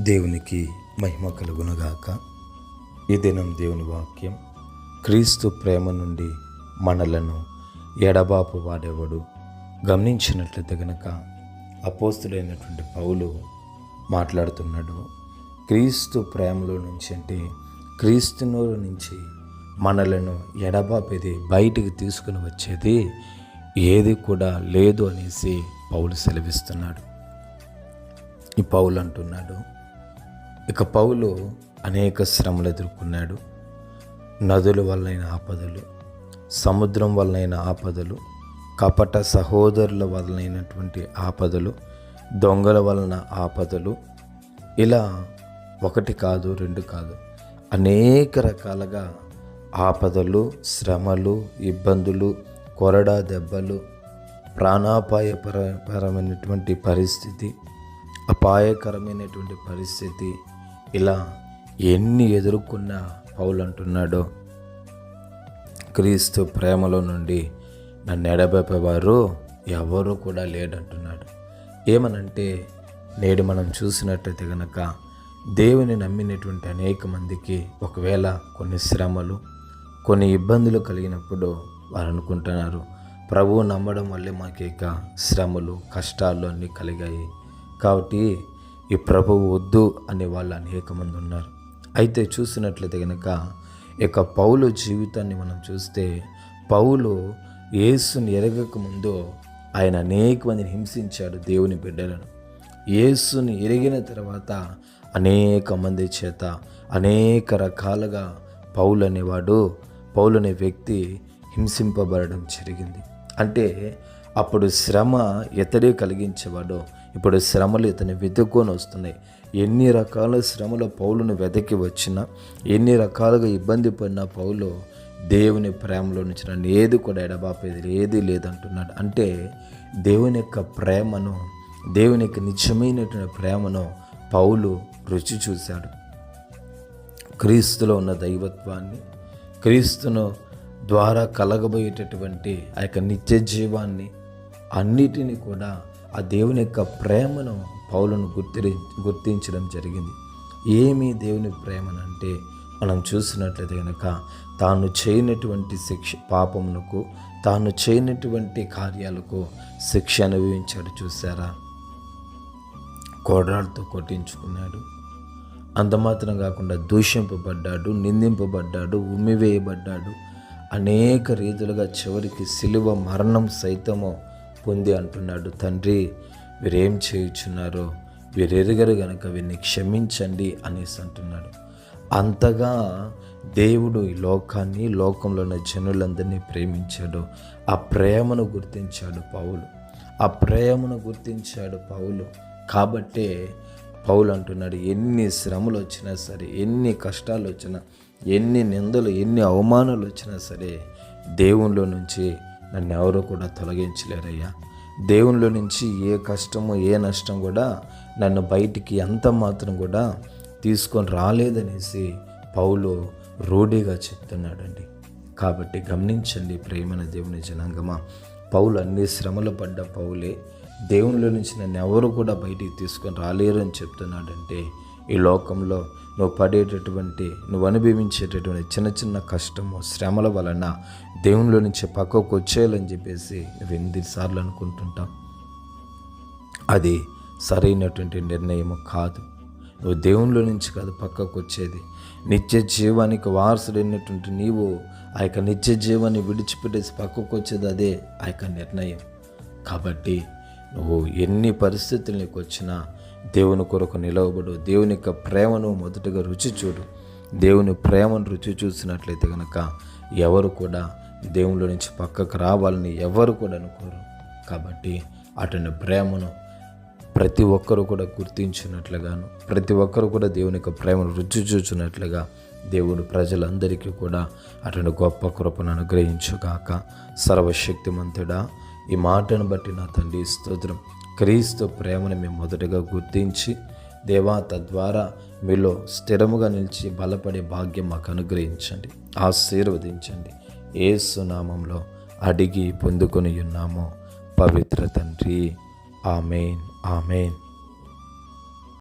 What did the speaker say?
దేవునికి మహిమ కలుగునగాక. ఈ దినం దేవుని వాక్యం క్రీస్తు ప్రేమ నుండి మనలను ఎడబాపు వాడేవాడు? గమనించినట్లయితే గనక అపోస్తుడైనటువంటి పౌలు మాట్లాడుతున్నాడు. క్రీస్తు ప్రేమలో నుంచి అంటే క్రీస్తునోరు నుంచి మనలను ఎడబాపేది బయటికి తీసుకుని వచ్చేది ఏది కూడా లేదు అనేసి పౌలు సెలవిస్తున్నాడు. ఈ పౌలు అంటున్నాడు ఇక పౌలు అనేక శ్రమలు ఎదుర్కొన్నాడు. నదుల వల్లైన ఆపదలు సముద్రం వల్లైన ఆపదలు కపట సహోదరుల వలనైనటువంటి ఆపదలు దొంగల వలన ఆపదలు. ఇలా ఒకటి కాదు రెండు కాదు. అనేక రకాలుగా ఆపదలు శ్రమలు ఇబ్బందులు కొరడా దెబ్బలు ప్రాణాపాయపరపరమైనటువంటి పరిస్థితి అపాయకరమైనటువంటి పరిస్థితి ఇలా ఎన్ని ఎదుర్కొన్న పౌలు అంటున్నాడో క్రీస్తు ప్రేమలో నుండి నన్ను ఎడబెప్పేవారు ఎవరు కూడా లేడంటున్నాడు. ఏమనంటే నేడు మనం చూసినట్టయితే కనుక దేవుని నమ్మినటువంటి అనేక మందికి ఒకవేళ కొన్ని శ్రమలు కొన్ని ఇబ్బందులు కలిగినప్పుడు వారు అనుకుంటున్నారు ప్రభువు నమ్మడం వల్లే మాకు ఇక శ్రమలు కష్టాలు అన్నీ కలిగాయి. కాబట్టి ఈ ప్రభువు వద్దు అనే వాళ్ళు అనేక మంది ఉన్నారు. అయితే చూసినట్లయితే కనుక ఇక పౌలు జీవితాన్ని మనం చూస్తే పౌలు యేసుని ఎరగక ముందు ఆయన అనేక మందిని హింసించాడు దేవుని బిడ్డలను. యేసుని ఎరిగిన తర్వాత అనేక మంది చేత అనేక రకాలుగా పౌలు అనేవాడు పౌలు అనే వ్యక్తి హింసింపబడడం జరిగింది. అంటే అప్పుడు శ్రమ ఇతడే కలిగించేవాడో. ఇప్పుడు శ్రమలు ఇతని వెతుక్కొని వస్తున్నాయి. ఎన్ని రకాల శ్రమలు పౌలను వెతకి వచ్చినా ఎన్ని రకాలుగా ఇబ్బంది పడిన పౌలు దేవుని ప్రేమలో నుంచి నన్ను ఏది కూడా ఎడబాపేది ఏది లేదంటున్నాడు. అంటే దేవుని యొక్క ప్రేమను దేవుని యొక్క నిజమైనటువంటి ప్రేమను పౌలు రుచి చూశాడు. క్రీస్తులో ఉన్న దైవత్వాన్ని క్రీస్తును ద్వారా కలగబోయేటటువంటి ఆ యొక్క నిత్య జీవాన్ని అన్నిటినీ కూడా ఆ దేవుని యొక్క ప్రేమను పౌలను గుర్తి గుర్తించడం జరిగింది. ఏమి దేవుని ప్రేమనంటే మనం చూసినట్లయితే కనుక తాను చేయనటువంటి శిక్ష పాపమునకు తాను చేయనటువంటి కార్యాలకు శిక్ష అనుభవించాడు చూసారా కోడరాలతో కొట్టించుకున్నాడు. అంత మాత్రం కాకుండా దూషింపబడ్డాడు నిందింపబడ్డాడు ఉమ్మివేయబడ్డాడు. అనేక రీతులుగా చివరికి సిలువ మరణం సైతము పొంది అంటున్నాడు. తండ్రి వీరేం చేయుచున్నారో వీరెరుగరు గనక వీరిని క్షమించండి అనేసి అంటున్నాడు. అంతగా దేవుడు ఈ లోకాన్ని లోకంలో ఉన్న జనులందరినీ ప్రేమించాడు. ఆ ప్రేమను గుర్తించాడు పౌలు. ఆ ప్రేమను గుర్తించాడు పౌలు. కాబట్టే పౌలు అంటున్నాడు ఎన్ని శ్రమలు వచ్చినా సరే ఎన్ని కష్టాలు వచ్చినా ఎన్ని నిందలు ఎన్ని అవమానాలు వచ్చినా సరే దేవునిలో నుంచి నన్ను ఎవరు కూడా తొలగించలేరయ్యా. దేవునిలో నుంచి ఏ కష్టము ఏ నష్టం కూడా నన్ను బయటికి ఎంత మాత్రం కూడా తీసుకొని రాలేదనేసి పౌలు రూఢిగా చెప్తున్నాడండి. కాబట్టి గమనించండి ప్రేమన దేవుని జనాంగమా. పౌలు అన్ని శ్రమలు పడ్డ పౌలే. దేవునిలో నుంచి నన్ను ఎవరు కూడా బయటికి తీసుకొని రాలేరు అని చెప్తున్నాడంటే ఈ లోకంలో నువ్వు పడేటటువంటి నువ్వు అనుభవించేటటువంటి చిన్న చిన్న కష్టము శ్రమల వలన దేవునిలో నుంచి పక్కకు వచ్చేయాలని చెప్పేసి నువ్వు ఎన్నిసార్లు అనుకుంటుంటాం అది సరైనటువంటి నిర్ణయము కాదు. నువ్వు దేవునిలో నుంచి కాదు పక్కకు వచ్చేది. నిత్య జీవానికి వారసుడైనటువంటి నీవు ఆ యొక్క నిత్య జీవాన్ని విడిచిపెట్టేసి పక్కకు వచ్చేది అదే ఆ యొక్క నిర్ణయం. కాబట్టి నువ్వు ఎన్ని పరిస్థితులు నీకు వచ్చినా దేవుని కొరకు నిలవబడు. దేవుని యొక్క ప్రేమను మొదటగా రుచి చూడు. దేవుని ప్రేమను రుచి చూసినట్లయితే కనుక ఎవరు కూడా దేవునిలో నుంచి పక్కకు రావాలని ఎవరు కూడా అనుకోరు. కాబట్టి అతని ప్రేమను ప్రతి ఒక్కరు కూడా గుర్తించినట్లుగాను ప్రతి ఒక్కరు కూడా దేవుని యొక్క ప్రేమను రుచి చూచినట్లుగా దేవుడు ప్రజలందరికీ కూడా అతని గొప్ప కృపను అనుగ్రహించుగాక. సర్వశక్తిమంతుడా ఈ మాటను బట్టి నా తండ్రి స్తోత్రం. క్రీస్తు ప్రేమను మేము మొదటగా గుర్తించి దేవా తద్వారా మీలో స్థిరముగా నిలిచి బలపడే భాగ్యం మాకు అనుగ్రహించండి ఆశీర్వదించండి. ఏసునామంలో అడిగి పొందుకొని ఉన్నాము. పవిత్ర తండ్రి. Amen amen.